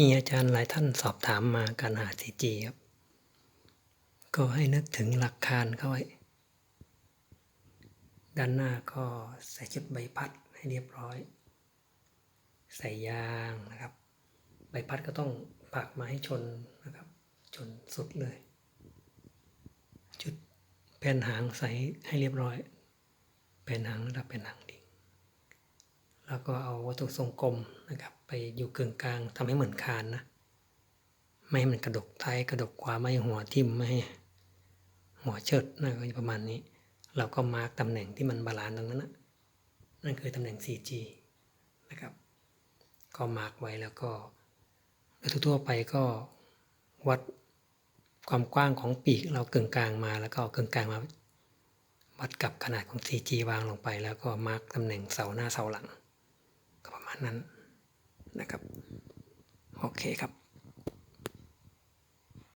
มีอาจารย์หลายท่านสอบถามมาการหา CG ครับ ก็ให้นึกถึงหลักคานเข้าไว้ ด้านหน้าก็ใส่ชุดใบพัดให้เรียบร้อย ใส่ยางนะครับ ใบพัดก็ต้องปักมาให้ชนนะครับ ชนสุดเลย จุดแผ่นหางใส่ให้เรียบร้อย แผ่นหางระดับแผ่นหางดิ่งแล้ว ก็เอาวัตถุทรงกลมนะครับ ไปอยู่กึ่งกลางทำให้เหมือนคานนะ ไม่ให้มันกระดกท้ายกระดกขวาไม่หัวทิ่มไม่ให้หัวเชิดนะก็ประมาณนี้ เราก็มาร์กตำแหน่งที่มันบาลานซ์ตรงนั้นนะนั่นคือตำแหน่ง 4G นะครับ ก็มาร์กไว้แล้วก็โดยทั่วไปก็วัดความกว้างของปีกเรากึ่งกลางมาแล้วก็เกึ่งกลางมาวัดกับขนาดของ 4G วางลงไปแล้วก็มาร์กตำแหน่งเสาหน้าเสาหลัง มาณนั้นนะครับ โอเคครับ